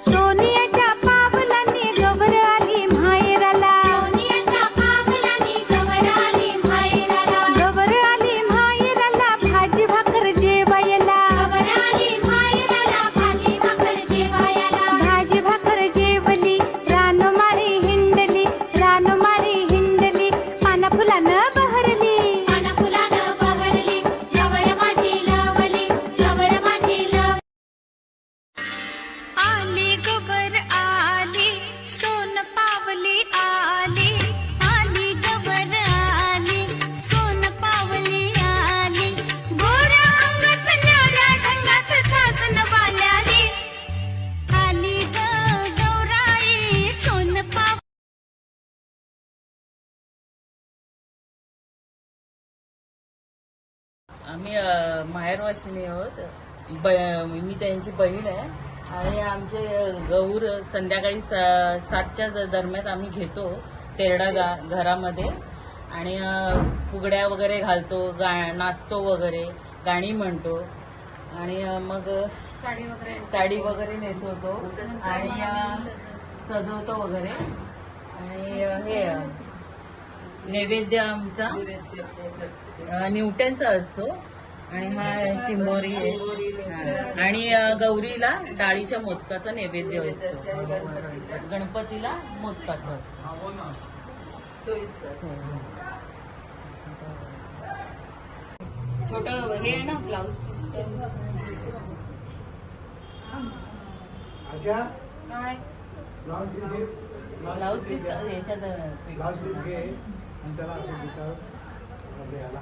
सोनियाच्या आम्ही माहेरवासिनी आहोत. ब- मी त्यांची बहीण आहे. आणि आमचे गौर संध्याकाळी सा- सातच्या दरम्यान आम्ही घेतो तेरडा गा घरामध्ये. आणि फुगड्या वगैरे घालतो गा नाचतो वगैरे गाणी म्हणतो. आणि मग साडी वगैरे साडी वगैरे नेसवतो. आणि सजवतो वगैरे. आणि हे नैवेद्य आमचा अ, न्यूटनचा असतो. आणि हा आहे. हा. आणि गौरीला डाळीच्या मोदकाचा नैवेद्य असतो. गणपतीला मोदकाचा असतो. छोट हे आहे ना ब्लाउज पीस. घे. ब्लाऊज पीस याच्यात ब्लाउज पीस घे. आणि त्याला याला.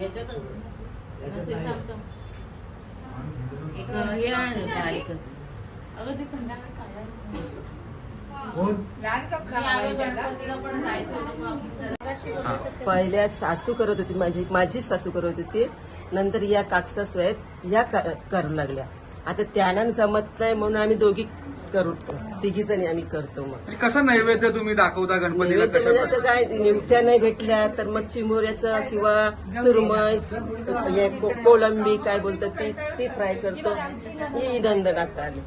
याच्यातच? याच्यात नाही. एक हे अगं ते संध्याकाळी काढायला पहिल्या सासू करत होती माझी. माझी सासू करत होती. नंतर या काकसासू आहेत. ह्या कर- करू लागल्या. आता त्यांना जमत नाही म्हणून आम्ही दोघी करू तिघी जणी आम्ही करतो मग. म्हणजे कसं नैवेद्य तुम्ही दाखवता गणपतीला नैवेद्य कशा म्हणजे आता काय निवत्या नाही भेटल्या तर मग चिमोऱ्याचं किंवा सुरमई हे को- कोलंबी काय बोलतात ती ती फ्राय करतो. ही नंदनात आली.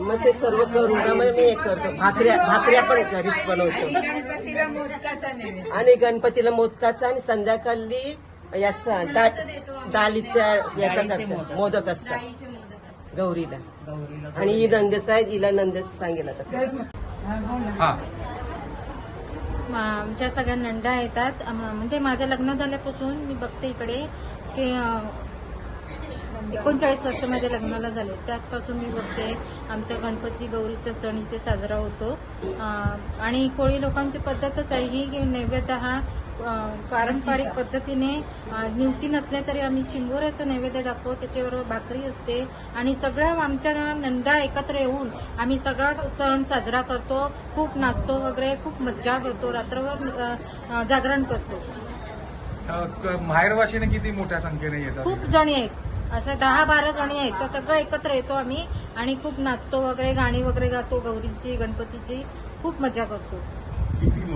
मग ते सर्व करून ना मग मी हे करतो. भाकऱ्या भाकऱ्या पण घरीच बनवतो. आणि गणपतीला मोदकाचा आणि संध्याकाळी याचा डा- डाळीच्या याचा. मोदक असतात. गौरीला. गौरीला आणि ही नंदेस आहेत हिला नंदेस सांगेल आता हा. आमच्या सगळ्या नंदा येतात. म्हणजे माझं लग्न झाल्यापासून मी बघते इकडे की एकोणचाळीस वर्ष माझ्या लग्नाला झाले. त्याचपासून मी बघते. आमचा गणपती गौरीचा सण इथे साजरा होतो. अं, आणि कोळी लोकांची पद्धतच आहे ही की नैवेद्य हा पारंपरिक पद्धतीने अं, निवती नसल्या तरी आम्ही चिंबोऱ्याचा नैवेद्य दाखवतो त्याच्याबरोबर भाकरी असते. आणि सगळ्या आमच्या नंदा एकत्र येऊन आम्ही सगळा सण साजरा करतो खूप नाचतो वगैरे खूप मज्जा करतो रात्रभर जागरण करतो. माहेरवाशीने किती मोठ्या संख्येने येतात? खूप जणी आहेत. असं दहा बारा जणी आहेत. तर सगळं एकत्र येतो आम्ही आणि खूप नाचतो वगैरे गाणी वगैरे गातो गौरीची गणपतीची. खूप मजा करतो. किती मोठी